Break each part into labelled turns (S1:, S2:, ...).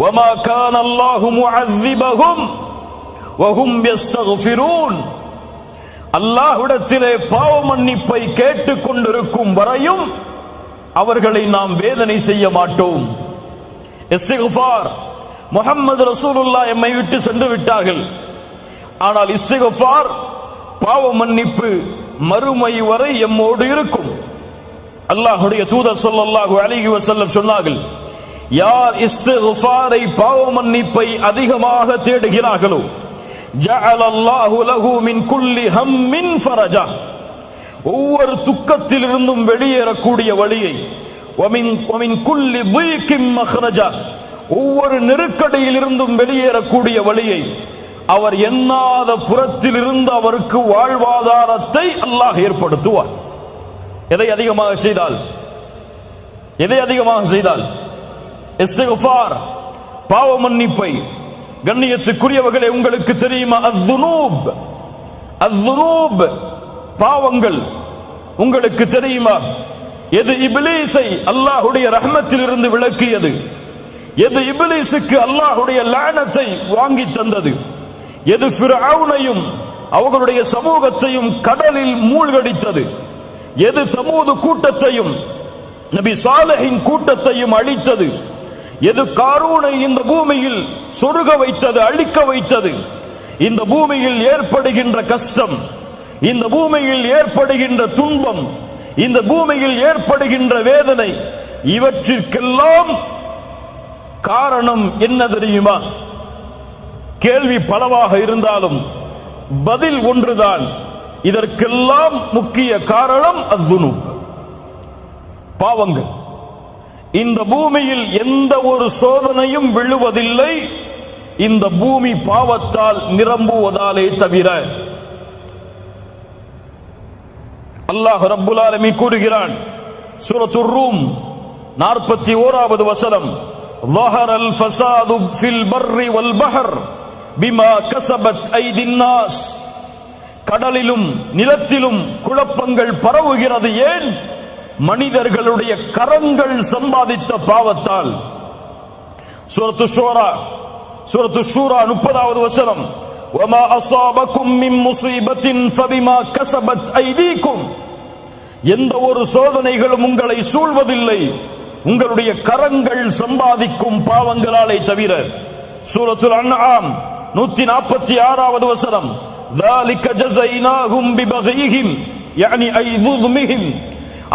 S1: وما كان الله معذبهم وهم يستغفرون அல்லாஹ்விடத்திலே பாவ மன்னிப்பை கேட்டுக் கொண்டிருக்கும் வரையும் அவர்களை நாம் வேதனை செய்ய மாட்டோம் இஸ்திகுஃபார் முகமது ரசூலுல்லாஹ் எம்மை விட்டு சென்று விட்டார்கள் ஆனால் இஸ்திகுஃபார் பாவ மன்னிப்பு மறுமை வரை எம்மோடு இருக்கும் அல்லாஹ்வுடைய தூதர் ஸல்லல்லாஹு அலைஹி வஸல்லம் சொன்னார்கள் யார் இஸ்திகுஃபாரை பாவ மன்னிப்பை அதிகமாக தேடுகிறார்களோ? ஜஅல அல்லாஹு லஹு மின் குல்லி ஹம்மின் ஃபரஜா. ஒவ்வொரு துக்கத்திலிருந்தும் வெளியேறக்கூடிய வழியை வமின் ஒமின் குல்லி துய்கிம் மஹ்ரஜா. ஒவ்வொரு நெருக்கடியிலிருந்தும் வெளியேறக்கூடிய வழியை அவர் எண்ணாத புறத்திலிருந்து அவருக்கு வாழ்வாதாரத்தை அல்லாஹ் ஏற்படுத்துவார். எதை அதிகமாக செய்தால்? எதை அதிகமாக செய்தால்? இஸ்திகுஃபார் பாவ மன்னிப்பை. கண்ணியத்துக்குரியவர்களே உங்களுக்கு தெரியுமா? அத்துனூப். அத்துனூப் பாவங்கள். உங்களுக்கு தெரியுமா? எது இபிலீஸை அல்லாஹுடைய ரஹ்மத்தில் இருந்து விளக்கியது? எது இபிலீஸுக்கு அல்லாஹுடைய லானத்தை வாங்கி தந்தது? எது ஃபிரௌனையும் அவர்களுடைய சமூகத்தையும் கடலில் மூழ்கடித்தது? எது சமூக கூட்டத்தையும் நபி சாலஹின் கூட்டத்தையும் அழித்தது? எது காரூனை இந்த பூமியில் சொருக வைத்தது அழிக்க வைத்தது? இந்த பூமியில் ஏற்படுகின்ற கஷ்டம் இந்த பூமியில் ஏற்படுகின்ற துன்பம் இந்த பூமியில் ஏற்படுகின்ற வேதனை இவற்றிற்கெல்லாம் காரணம் என்ன தெரியுமா? கேள்வி பலவாக இருந்தாலும் பதில் ஒன்றுதான். இதற்கெல்லாம் முக்கிய காரணம் அத்துணு பாவங்கள். இந்த பூமியில் எந்த ஒரு சோதனையும் விழுவதில்லை இந்த பூமி பாவத்தால் நிரம்புவதாலே தவிர அல்லாஹ் ரப்புல் ஆலமீன் கூறுகிறான் சூரத்துர் ரூம் நாற்பத்தி ஓராவது வசனம் ظهر الفساد في البر والبحر بما كسبت أيدي الناس கடலிலும் நிலத்திலும் குழப்பங்கள் பரவுகிறது ஏன் மனிதர்களுடைய கரங்கள் சம்பாதித்த பாவத்தால் சூரத்து ஷூரா சூரத்து ஷூரா முப்பதாவது வசனம் وما أصابكم من مصيبة فبما كسبت أيديكم எந்த ஒரு சோதனைகளும் உங்களை சூழ்வதில்லை உங்களுடைய கரங்கள் சம்பாதிக்கும் பாவங்களாலே தவிர சூரத்துல் அன்ஆம் நூத்தி நாற்பத்தி ஆறாவது வசனம் ذلك جزيناهم ببغيهم يعني أي ظلمهم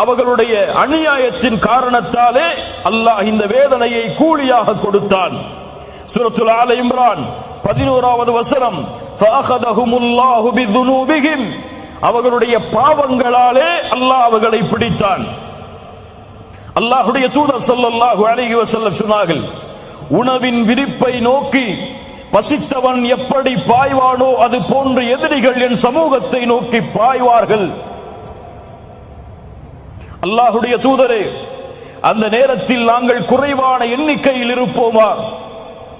S1: அவர்களுடைய அநியாயத்தின் காரணத்தாலே அல்லாஹ் இந்த வேதனையை கூலியாக கொடுத்தான். சுரத்துல் ஆல இம்ரான் பதினோராவது வசனம் ஃபஅகதஹுமுல்லாஹு அவர்களுடைய பாவங்களாலே அல்லாஹ் அவர்களை பிடித்தான். அல்லாஹுடைய தூதர் சொல்லல்லாஹு அழகி செல்ல சொன்னார்கள் உணவின் விரிப்பை நோக்கி பசித்தவன் எப்படி பாய்வானோ அது போன்று எதிரிகள் என் சமூகத்தை நோக்கி பாய்வார்கள். அல்லாஹுடைய தூதரே அந்த நேரத்தில் நாங்கள் குறைவான எண்ணிக்கையில் இருப்போமா?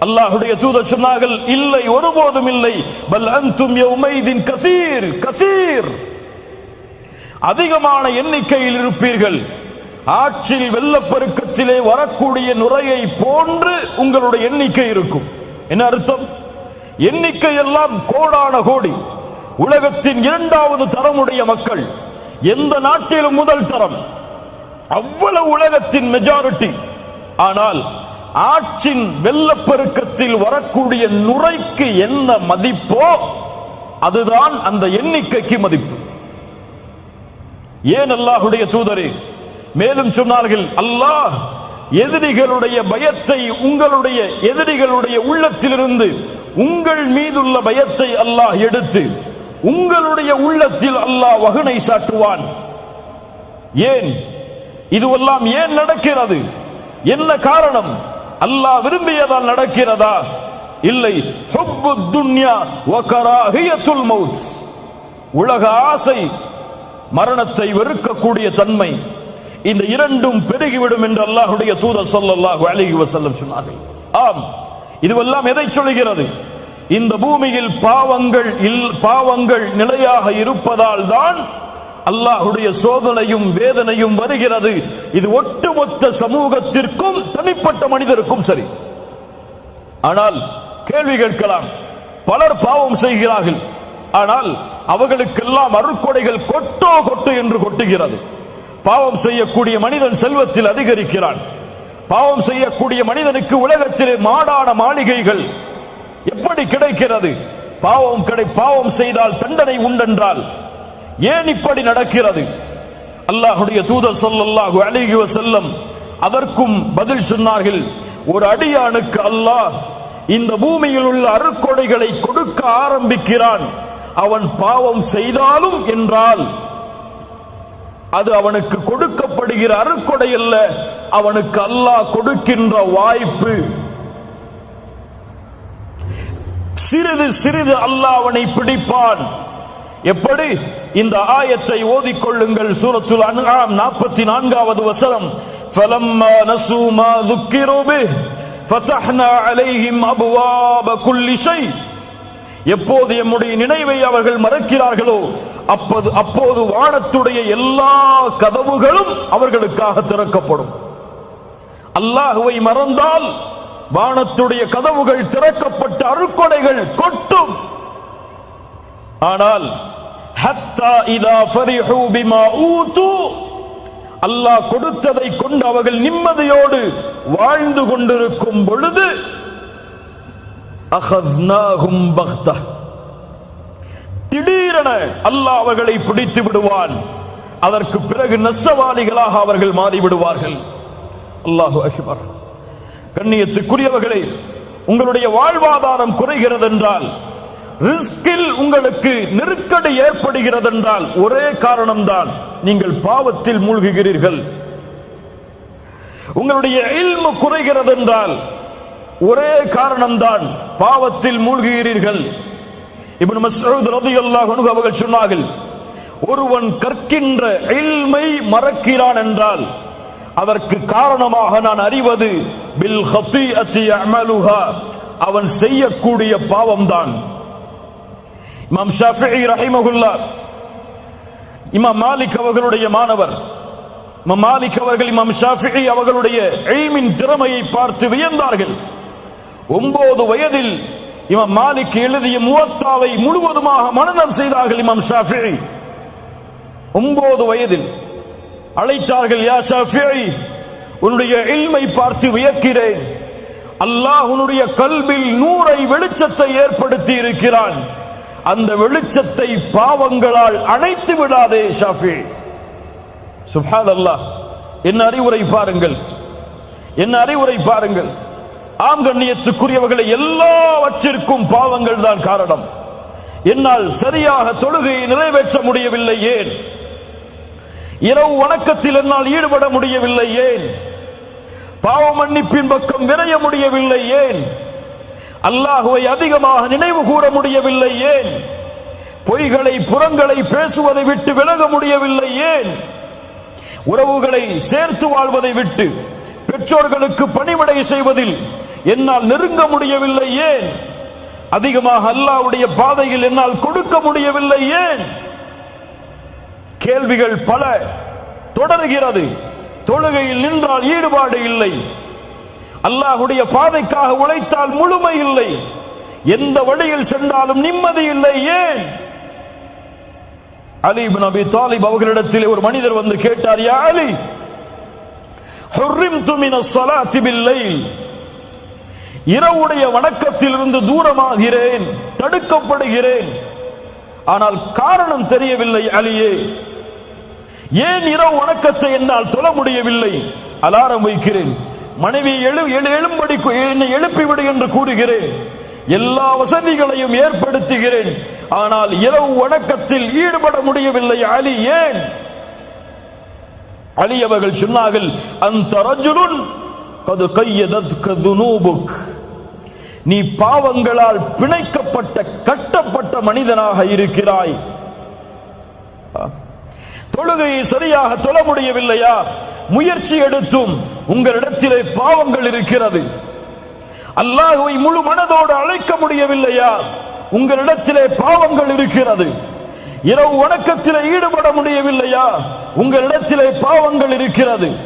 S1: அல்லாஹுடைய தூதர் சொன்னார்கள் இல்லை ஒருபோதும் இல்லை. பல் அந்தும் யௌமைதின் கசீர் கசீர். அதிகமான எண்ணிக்கையில் இருப்பீர்கள். ஆற்றில் வெள்ளப்பெருக்கத்திலே வரக்கூடிய நுரையை போன்று உங்களுடைய எண்ணிக்கை இருக்கும். என்ன அர்த்தம்? எண்ணிக்கை எல்லாம் கோடான கோடி. உலகத்தின் இரண்டாவது தரமுடைய மக்கள். எந்த நாட்டிலும் முதல் தரம். அவ்வளவு உலகத்தின் மெஜாரிட்டி ஆனால் ஆற்றின் வெள்ளப்பெருக்கத்தில் வரக்கூடிய நுரைக்கு என்ன மதிப்போ அதுதான் அந்த எண்ணிக்கைக்கு மதிப்பு. ஏன் அல்லாஹுடைய தூதரே? மேலும் சொன்னார்கள் அல்லாஹ் எதிரிகளுடைய பயத்தை உங்களுடைய எதிரிகளுடைய உள்ளத்திலிருந்து உங்கள் மீதுள்ள பயத்தை அல்லாஹ் எடுத்து உங்களுடைய உள்ளத்தில் அல்லாஹ் வகுனை சாட்டுவான். ஏன்? இதுவெல்லாம் ஏன் நடக்கிறது? என்ன காரணம்? அல்லாஹ் விரும்பியதால் நடக்கிறதா? இல்லை. மவுத். உலக ஆசை மரணத்தை வெறுக்கக்கூடிய தன்மை. இந்த இரண்டும் பெருகிவிடும் என்று அல்லாஹுடைய தூதர் ஸல்லல்லாஹு அலிஹி வசல்லம் சொன்னார்கள். ஆம். இதுவெல்லாம் எதை சொல்கிறது? இந்த பூமியில் பாவங்கள் இல் பாவங்கள் நிலையாக இருப்பதால் தான் அல்லாஹுடைய சோதனையும் வேதனையும் வருகிறது. இது ஒட்டுமொத்த சமூகத்திற்கும் தனிப்பட்ட மனிதருக்கும் சரி. ஆனால் கேள்வி கேட்கலாம். பலர் பாவம் செய்கிறார்கள். ஆனால் அவர்களுக்கெல்லாம் அருட்கொடைகள் கொட்டோ கொட்டு என்று கொட்டுகிறது. பாவம் செய்யக்கூடிய மனிதன் செல்வத்தில் அதிகரிக்கிறான். பாவம் செய்யக்கூடிய மனிதனுக்கு உலகத்திலே மாடான மாளிகைகள் எப்படி கிடைக்கிறது? பாவம் கிடை பாவம் செய்தால் தண்டனை உண்டென்றால் ஏன் இப்படி நடக்கிறது? அல்லாஹுடைய தூதர் சொல்லல்லாஹு அழகிய செல்லம் அதற்கும் பதில் சொன்னார்கள் ஒரு அடியானுக்கு அல்லாஹ் இந்த பூமியில் உள்ள அருக்கொடைகளை கொடுக்க ஆரம்பிக்கிறான். அவன் பாவம் செய்தாலும் என்றால் அது அவனுக்கு கொடுக்கப்படுகிற அருக்கொடை அல்ல அவனுக்கு அல்லாஹ் கொடுக்கின்ற வாய்ப்பு சிறிது சிறிது அல்லாஹ் அவனை பிடிப்பான் எப்படி இந்த ஆயத்தை ஓதிக்கொள்ளுங்கள் சூரத்துல் அன்ஆம் நாற்பத்தி நான்காவது வசனம் فَلَمَّا نَسُوا مَا ذُكِّرُوا بِهِ فَتَحْنَا عَلَيْهِمْ أَبْوَابَ كُلِّ شَيْءٍ எப்போது எம்முடைய நினைவை அவர்கள் மறக்கிறார்களோ அப்போது அப்போது வானத்துடைய எல்லா கதவுகளும் அவர்களுக்காக திறக்கப்படும் அல்லாஹுவை மறந்தால் வானத்துடைய கதவுகள் திறக்கப்பட்ட அருக்கொடைகள் கொட்டும். ஆனால் ஹத்தா இதா ஃபரிஹு பிமா ஊது. அல்லாஹ் கொடுத்ததை கொண்டு அவர்கள் நிம்மதியோடு வாழ்ந்து கொண்டிருக்கும் பொழுது அகத்னாகும் பக்தா திடீரென அல்லாஹ் அவர்களை பிடித்து விடுவான். அதற்கு பிறகு நஷ்டவாளிகளாக அவர்கள் மாறிவிடுவார்கள். அல்லாஹு அக்பர். கண்ணியத்துக்குரியவர்களே உங்களுடைய வாழ்வாதாரம் குறைகிறது என்றால் ரிஸ்கில் உங்களுக்கு நெருக்கடி ஏற்படுகிறது என்றால் ஒரே காரணம்தான் நீங்கள் பாவத்தில் மூழ்குகிறீர்கள். உங்களுடைய இல்மு குறைகிறது என்றால் ஒரே காரணம்தான் பாவத்தில் மூழ்குகிறீர்கள். இப்னு மஸ்ஊத் ரலியல்லாஹு அன்ஹு அவர்கள் சொன்னார்கள் ஒருவன் கற்கின்ற இல்மை மறக்கிறான் என்றால் அதற்கு காரணமாக நான் அறிவது பில் அமலுஹா அவன் செய்யக்கூடிய பாவம்தான். இமாம் ஷாஃபிஈ ரஹிமஹுல்லா இமாம் மாலிக் அவர்களுடைய மாணவர். இமாம் மாலிக் அவர்கள் இமாம் ஷாஃபி அவர்களுடைய எய்மின் திறமையை பார்த்து வியந்தார்கள். ஒன்பது வயதில் இமாம் மாலிக் எழுதிய முவத்தாவை முழுவதுமாக மனநம் செய்தார்கள் இமாம் ஷாஃபி ஒன்பது வயதில் அழைத்தார்கள் யா ஷாஃபிஈ உன்னுடைய இல்மை பார்த்து வியக்கிறேன். அல்லாஹ் உன்னுடைய கல்வில் நூறை வெளிச்சத்தை ஏற்படுத்தி இருக்கிறான். அந்த வெளிச்சத்தை பாவங்களால் அணைத்து விடாதே ஷாஃபி. சுபாத் அல்லாஹ் என்ன அறிவுரை பாருங்கள். என்ன அறிவுரை பாருங்கள். ஆம் கண்ணியத்துக்குரியவர்களை எல்லாவற்றிற்கும் பாவங்கள் தான் காரணம். என்னால் சரியாக தொழுகையை நிறைவேற்ற முடியவில்லை ஏன்? இரவு வணக்கத்தில் என்னால் ஈடுபட முடியவில்லை ஏன்? பாவ மன்னிப்பின் பக்கம் விரைய முடியவில்லை ஏன்? அல்லாஹுவை அதிகமாக நினைவு கூற முடியவில்லை ஏன்? பொய்களை புறங்களை பேசுவதை விட்டு விலக முடியவில்லை ஏன்? உறவுகளை சேர்த்து வாழ்வதை விட்டு பெற்றோர்களுக்கு பணிவிடை செய்வதில் என்னால் நெருங்க முடியவில்லை ஏன்? அதிகமாக அல்லாஹ்வுடைய பாதையில் என்னால் கொடுக்க முடியவில்லை ஏன்? கேள்விகள் பல. தொடர்கிறது. தொழுகையில் நின்றால் ஈடுபாடு இல்லை. அல்லாஹுடைய பாதைக்காக உழைத்தால் முழுமை இல்லை. எந்த வழியில் சென்றாலும் நிம்மதி இல்லை. ஏன்? அலி நபி தாலிப் அவர்களிடத்தில் ஒரு மனிதர் வந்து கேட்டார் யா அலி ஹுர்ரிம்து துமின சலாத்தி பில்லை இரவுடைய வணக்கத்திலிருந்து தூரமாகிறேன் தடுக்கப்படுகிறேன். ஆனால் காரணம் தெரியவில்லை அலியே. ஏன் இரவு வணக்கத்தை என்னால் தொழ முடியவில்லை? அலாரம் வைக்கிறேன். மனைவி எழு எழு- எழும்படி என்னை எழுப்பிவிடு என்று கூறுகிறேன். எல்லா வசதிகளையும் ஏற்படுத்துகிறேன். ஆனால் இரவு வணக்கத்தில் ஈடுபட முடியவில்லை. அலி ஏன்? அலி அவர்கள் சொன்னார்கள் அந்த ரஜுலுன் கது நீ பாவங்களால் பிணைக்கப்பட்ட கட்டப்பட்ட மனிதனாக இருக்கிறாய். தொழுகையை சரியாக தொழ முடியவில்லையா? முயற்சி எடுத்தும் உங்களிடத்திலே பாவங்கள் இருக்கிறது. அல்லாஹுவை முழு மனதோடு அழைக்க முடியவில்லையா? உங்களிடத்திலே பாவங்கள் இருக்கிறது. இரவு வணக்கத்தில் ஈடுபட முடியவில்லையா? உங்களிடத்திலே பாவங்கள் இருக்கிறது.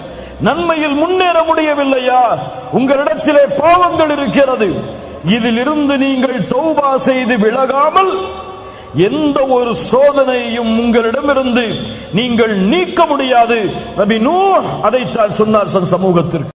S1: நன்மையில் முன்னேற முடியவில்லையா? உங்களிடத்திலே பாவங்கள் இருக்கிறது. இதிலிருந்து நீங்கள் தௌபா செய்து விலகாமல் எந்த ஒரு சோதனையும் உங்களிடமிருந்து நீங்கள் நீக்க முடியாது. நபி நூ அதைத்தான் சொன்னார் சன் சமூகத்திற்கு.